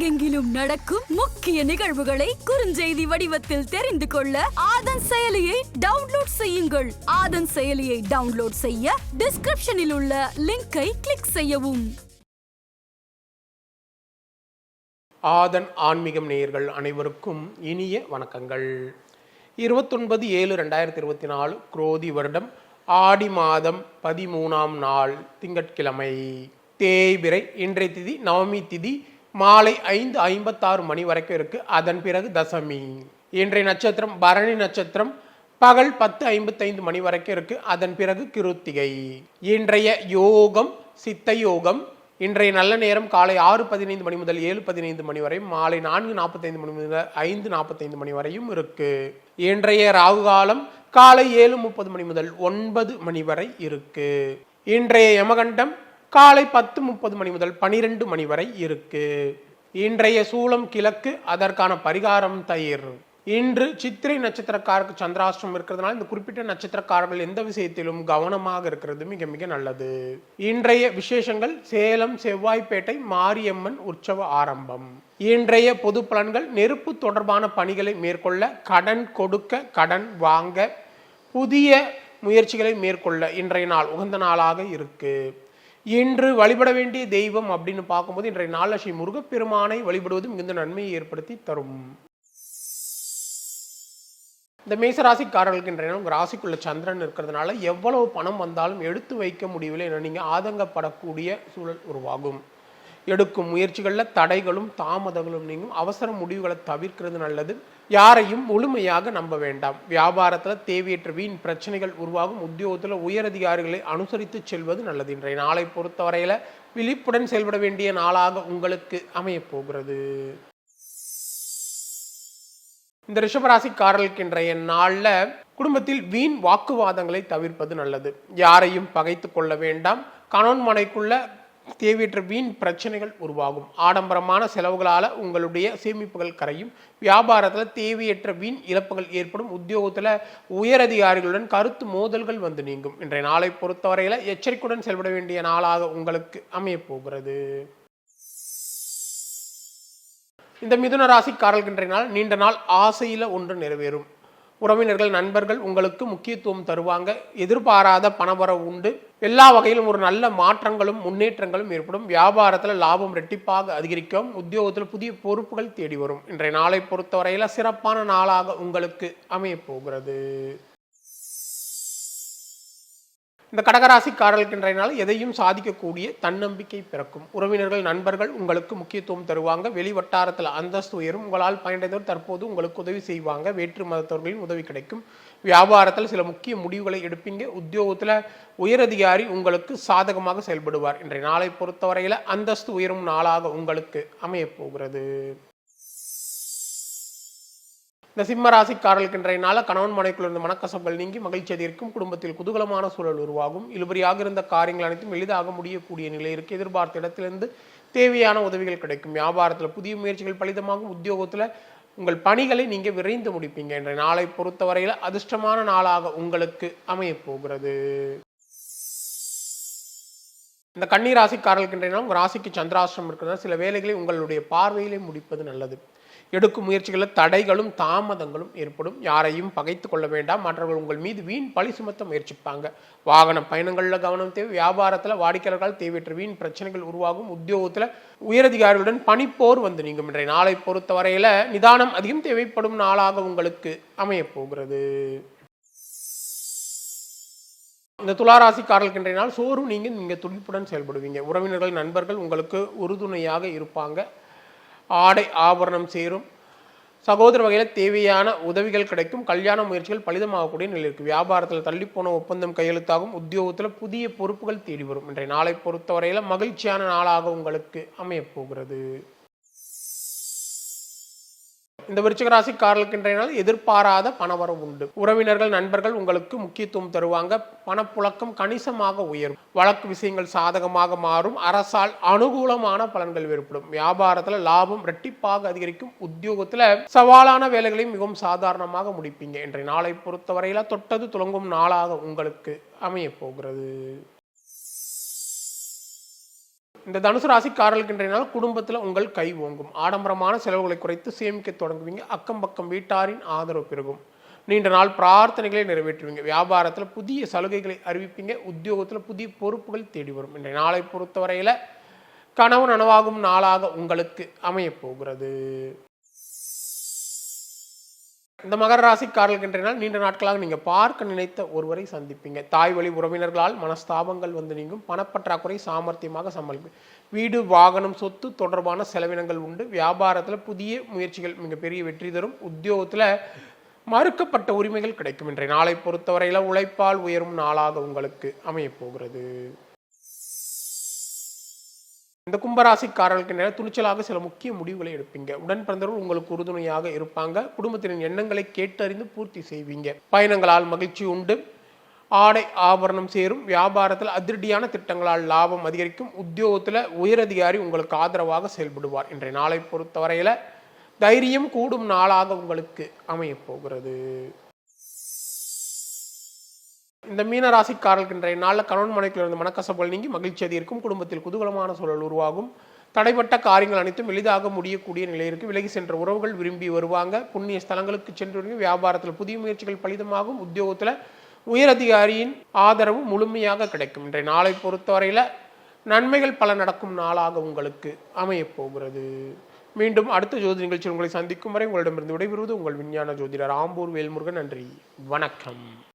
உலகெங்கிலும் நடக்கும் முக்கிய நிகழ்வுகளை குறுஞ்செய்தி வடிவத்தில் தெரிந்து கொள்ள ஆதன் செயலியை டவுன்லோட் செய்யுங்கள். ஆதன் செயலியை டவுன்லோட் செய்ய டிஸ்கிரிப்ஷனில் உள்ள லிங்கை கிளிக் செய்யவும். ஆதன் ஆன்மீகம் நேயர்கள் அனைவருக்கும் இனிய வணக்கங்கள். இருபத்தொன்பது ஏழு ரெண்டாயிரத்தி இருபத்தி நாலு குரோதி வருடம் ஆடி மாதம் பதிமூணாம் நாள் திங்கட்கிழமை. தேய்பிரை இன்றைய திதி நவமி திதி மாலை ஐந்து ஐம்பத்தாறு மணி வரைக்கும் இருக்குது அதன் பிறகு தசமி. இன்றைய நட்சத்திரம் பரணி நட்சத்திரம் பகல் பத்து ஐம்பத்தைந்து மணி வரைக்கும் இருக்குது அதன் பிறகு கிருத்திகை. இன்றைய யோகம் சித்த யோகம் இன்றைய நல்ல நேரம் காலை ஆறு பதினைந்து மணி முதல் ஏழு பதினைந்து மணி வரையும் மாலை நான்கு நாற்பத்தைந்து மணி முதல் ஐந்து நாற்பத்தைந்து மணி வரையும் இருக்கு. இன்றைய ராகு காலம் காலை ஏழு முப்பது மணி முதல் ஒன்பது மணி வரை இருக்கு. இன்றைய யமகண்டம் காலை பத்து முப்பது மணி முதல் பனிரெண்டு மணி வரை இருக்கு. இன்றைய சூலம் கிழக்கு அதற்கான பரிகாரம் தயிர். இன்று சித்திரை நட்சத்திரக்காரருக்கு சந்திராஷ்டிரம் இருக்கிறதுனால இந்த குறிப்பிட்ட நட்சத்திரக்காரர்கள் எந்த விஷயத்திலும் கவனமாக இருக்கிறது மிக மிக நல்லது. இன்றைய விசேஷங்கள் சேலம் செவ்வாய்ப்பேட்டை மாரியம்மன் உற்சவ ஆரம்பம். இன்றைய பொது பலன்கள் நெருப்பு தொடர்பான பணிகளை மேற்கொள்ள கடன் கொடுக்க கடன் வாங்க புதிய முயற்சிகளை மேற்கொள்ள இன்றைய நாள் உகந்த நாளாக இருக்கு. இன்று வழிபட வேண்டிய தெய்வம் அப்படின்னு பார்க்கும்போது இன்றைய நாள் முருகப்பெருமானை வழிபடுவது மிகுந்த நன்மையை ஏற்படுத்தி தரும். இந்த மேசராசிக்காரர்களுக்கு இன்றைய நாள் ராசிக்குள்ள சந்திரன் இருக்கிறதுனால எவ்வளவு பணம் வந்தாலும் எடுத்து வைக்க முடியவில்லை என நீங்கள் ஆதங்கப்படக்கூடிய சூழல் உருவாகும். எடுக்கும் முயற்சிகளில் தடைகளும் தாமதங்களும் நீங்கும். அவசர முடிவுகளை தவிர்க்கிறது நல்லது. யாரையும் முழுமையாக நம்ப வேண்டாம். வியாபாரத்தில் தேவையற்ற வீண் பிரச்சனைகள் உருவாகும். உத்தியோகத்தில் உயரதிகாரிகளை அனுசரித்து செல்வது நல்லது. இன்றைய நாளை பொறுத்தவரையில் விழிப்புடன் செயல்பட வேண்டிய நாளாக உங்களுக்கு அமையப் போகிறது. இந்த ரிஷபராசிக்காரர்களுக்கு இன்றைய நாளில் குடும்பத்தில் வீண் வாக்குவாதங்களை தவிர்ப்பது நல்லது. யாரையும் பகைத்து கொள்ள வேண்டாம். கணவன் மனைக்குள்ள தேவையற்ற வீண் பிரச்சனைகள் உருவாகும். ஆடம்பரமான செலவுகளால் உங்களுடைய சேமிப்புகள் கரையும். வியாபாரத்தில் தேவையற்ற வீண் இழப்புகள் ஏற்படும். உத்தியோகத்தில் உயரதிகாரிகளுடன் கருத்து மோதல்கள் வந்து நீங்கும். இன்றைய நாளை பொறுத்தவரையில் எச்சரிக்கையுடன் செயல்பட வேண்டிய நாளாக உங்களுக்கு அமையப்போகிறது இந்த மிதுன ராசிக்காரர்கள் நாள் நீண்ட நாள் ஆசையில் ஒன்று நிறைவேறும். உறவினர்கள் நண்பர்கள் உங்களுக்கு முக்கியத்துவம் தருவாங்க. எதிர்பாராத பணவரவு உண்டு. எல்லா வகையிலும் ஒரு நல்ல மாற்றங்களும் முன்னேற்றங்களும் ஏற்படும். வியாபாரத்தில் லாபம் ரெட்டிப்பாக அதிகரிக்கும். உத்தியோகத்தில் புதிய பொறுப்புகள் தேடி வரும். இன்றைய நாளை பொறுத்தவரையில் சிறப்பான நாளாக உங்களுக்கு அமையப் போகிறது. இந்த கடகராசிக்காரர்களுக்கு இன்றைய நாள் எதையும் சாதிக்கக்கூடிய தன்னம்பிக்கை பிறக்கும். உறவினர்கள் நண்பர்கள் உங்களுக்கு முக்கியத்துவம் தருவாங்க. வெளி வட்டாரத்தில் அந்தஸ்து உயரும். உங்களால் பயனடைந்தவர் தற்போது உங்களுக்கு உதவி செய்வாங்க. வேற்று மதத்தவர்களின் உதவி கிடைக்கும். வியாபாரத்தில் சில முக்கிய முடிவுகளை எடுப்பீங்க. உத்தியோகத்தில் உயரதிகாரி உங்களுக்கு சாதகமாக செயல்படுவார். இன்றைய நாளை பொறுத்தவரையில் அந்தஸ்து உயரும் நாளாக உங்களுக்கு அமையப் போகிறது இந்த சிம்ம ராசிக்காரர்களுக்கு இன்றைய நாள கணவன் மனைக்குள் இருந்த மனக்கசப்பல் நீங்கி மகிழ்ச்சி அதிகரிக்கும் குடும்பத்தில் குதூகலமான சூழல் உருவாகும். இழுபறியாக இருந்த காரியங்கள் அனைத்தும் எளிதாக முடியக்கூடிய நிலை இருக்கு. எதிர்பார்த்த இடத்திலிருந்து தேவையான உதவிகள் கிடைக்கும். வியாபாரத்தில் புதிய முயற்சிகள் பலிதமாகும். உத்தியோகத்தில் உங்கள் பணிகளை நீங்கள் விரைந்து முடிப்பீங்க என்ற நாளை பொறுத்தவரையில் அதிர்ஷ்டமான நாளாக உங்களுக்கு அமையப்போகிறது இந்த கன்னி ராசிக்காரர்களுக்கு இன்றைய நாள் உங்கள் ராசிக்கு சந்திராசிரம் இருக்கிறதா சில வேலைகளை உங்களுடைய பார்வையிலே முடிப்பது நல்லது. எடுக்கும் முயற்சிகளில் தடைகளும் தாமதங்களும் ஏற்படும். யாரையும் பகைத்து கொள்ள வேண்டாம். மற்றவர்கள் உங்கள் மீது வீண் பழி சுமத்த முயற்சிப்பாங்க. வாகன பயணங்களில் கவனம் தேவை. வியாபாரத்தில் வாடிக்கையாளர்கள் தேவையற்ற வீண் பிரச்சனைகள் உருவாகும். உத்தியோகத்தில் உயரதிகாரிகளுடன் பணிப்போர் வந்து நீங்கும். இன்றைய நாளை பொறுத்த வரையில் நிதானம் அதிகம் தேவைப்படும் நாளாக உங்களுக்கு அமையப்போகிறது இந்த துளாராசிக்காரர்களுக்கு இன்றைய நாள் சோறு நீங்கள் நீங்கள் துடிப்புடன் செயல்படுவீங்க. உறவினர்கள் நண்பர்கள் உங்களுக்கு உறுதுணையாக இருப்பாங்க. ஆடை ஆபரணம் சேரும். சகோதர வகையில் தேவையான உதவிகள் கிடைக்கும். கல்யாண முயற்சிகள் பலிதமாகக்கூடிய நிலை இருக்குது வியாபாரத்தில் தள்ளிப்போன ஒப்பந்தம் கையெழுத்தாகும். உத்தியோகத்தில் புதிய பொறுப்புகள் தேடி வரும். இன்றைய நாளை பொறுத்தவரையில் மகிழ்ச்சியான நாளாக உங்களுக்கு அமையப் போகிறது. இந்த விருச்சிக ராசிக்காரர்களுக்கு இன்றைய நாள் எதிர்பாராத பணவரவு உண்டு. உறவினர்கள் நண்பர்கள் உங்களுக்கு முக்கியத்துவம் தருவாங்க. பணப்புழக்கம் கணிசமாக உயரும். வழக்கு விஷயங்கள் சாதகமாக மாறும். அரசால் அனுகூலமான பலன்கள் ஏற்படும். வியாபாரத்தில் லாபம் ரெட்டிப்பாக அதிகரிக்கும். உத்தியோகத்தில் சவாலான வேலைகளை மிகவும் சாதாரணமாக முடிப்பீங்க. இன்றைய நாளை பொறுத்தவரையில் தொட்டது துளங்கும் நாளாக உங்களுக்கு அமைய போகிறது. இந்த தனுசு ராசிக்காரர்களுக்கு இன்றைய நாள் குடும்பத்தில் உங்கள் கை ஓங்கும். ஆடம்பரமான செலவுகளை குறைத்து சேமிக்க தொடங்குவீங்க. அக்கம் பக்கம் வீட்டாரின் ஆதரவு பெருகும். நீண்ட நாள் பிரார்த்தனைகளை நிறைவேற்றுவீங்க. வியாபாரத்தில் புதிய சலுகைகளை அறிவிப்பீங்க. உத்தியோகத்தில் புதிய பொறுப்புகள் தேடி வரும். இன்றைய நாளை பொறுத்தவரையில் கனவு நனவாகும் நாளாக உங்களுக்கு அமையப் போகிறது இந்த மகர ராசிக்காரர்களுக்கு நாள் நீண்ட நாட்களாக நீங்கள் பார்க்க நினைத்த ஒருவரை சந்திப்பீங்க. தாய் வழி உறவினர்களால் மனஸ்தாபங்கள் வந்து நீங்கும். பணப்பற்றாக்குறை சாமர்த்தியமாக சமாளிப்பீங்க. வீடு வாகனம் சொத்து தொடர்பான செலவினங்கள் உண்டு. வியாபாரத்தில் புதிய முயற்சிகள் மிகப்பெரிய வெற்றி தரும். உத்தியோகத்தில் மறுக்கப்பட்ட உரிமைகள் கிடைக்கும் இன்றைய நாளை பொறுத்தவரையில் உழைப்பால் உயரும் நாளாக உங்களுக்கு அமையப் போகிறது இந்த கும்பராசிக்காரர்களுக்கு நேர துணிச்சலாக சில முக்கிய முடிவுகளை எடுப்பீங்க. உடன் பிறந்தவர்கள் உங்களுக்கு உறுதுணையாக இருப்பாங்க. குடும்பத்தினரின் எண்ணங்களை கேட்டறிந்து பூர்த்தி செய்வீங்க. பயணங்களால் மகிழ்ச்சி உண்டு. ஆடை ஆபரணம் சேரும். வியாபாரத்தில் அதிரடியான திட்டங்களால் லாபம் அதிகரிக்கும். உத்தியோகத்தில் உயரதிகாரி உங்களுக்கு ஆதரவாக செயல்படுவார். இன்றைய நாளை பொறுத்தவரையில் தைரியம் கூடும் நாளாக உங்களுக்கு அமையப் போகிறது. இந்த மீன ராசிக்காரர்களுக்கு இன்றைய நாளில் கணவன் மனைக்குள் இருந்த மனக்கசப்புகள் நீங்கி மகிழ்ச்சி அதிகரிக்கும். குடும்பத்தில் குதூகலமான சூழல் உருவாகும். தடைப்பட்ட காரியங்கள் அனைத்தும் எளிதாக முடியக்கூடிய நிலை இருக்கு. விலகி சென்ற உறவுகள் விரும்பி வருவாங்க. புண்ணிய ஸ்தலங்களுக்கு சென்று வியாபாரத்தில் புதிய முயற்சிகள் பலிதமாகும். உத்தியோகத்தில் உயரதிகாரியின் ஆதரவு முழுமையாக கிடைக்கும். இன்றைய நாளை பொறுத்தவரையில் நன்மைகள் பல நடக்கும் நாளாக உங்களுக்கு அமையப் போகிறது. மீண்டும் அடுத்த ஜோதி நிகழ்ச்சி உங்களை சந்திக்கும் வரை உங்களிடமிருந்து விடைபெறுவது உங்கள் விஞ்ஞான ஜோதிடர் ஆம்பூர் வேல்முருகன். நன்றி. வணக்கம்.